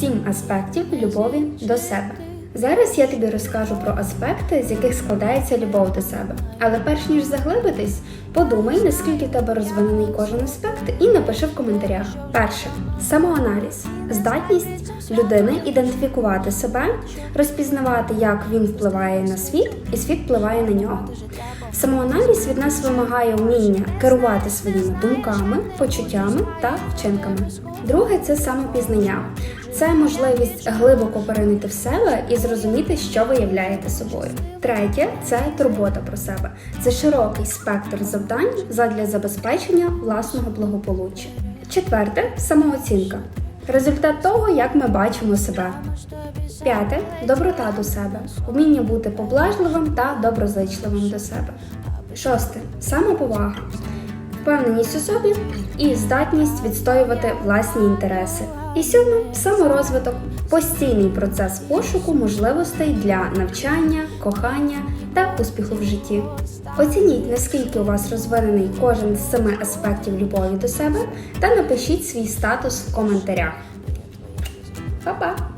сім аспектів любові до себе. Зараз я тобі розкажу про аспекти, з яких складається любов до себе. Але перш ніж заглибитись, подумай, наскільки тебе розвинений кожен аспект, і напиши в коментарях. Перше самоаналіз, здатність людини ідентифікувати себе, розпізнавати, як він впливає на світ, і світ впливає на нього. Самоаналіз від нас вимагає вміння керувати своїми думками, почуттями та вчинками. Друге це самопізнання. Це можливість глибоко поринути в себе і зрозуміти, що ви являєте собою. Третє це турбота про себе. Це широкий спектр завдань задля забезпечення власного благополуччя. Четверте самооцінка. Результат того, як ми бачимо себе. П'яте доброта до себе, вміння бути поблажливим та доброзичливим до себе. Шосте самоповага, впевненість у собі і здатність відстоювати власні інтереси. І сьоме саморозвиток, постійний процес пошуку можливостей для навчання, кохання та успіху в житті. Оцініть, наскільки у вас розвинений кожен з семи аспектів любові до себе, та напишіть свій статус в коментарях. Па-па!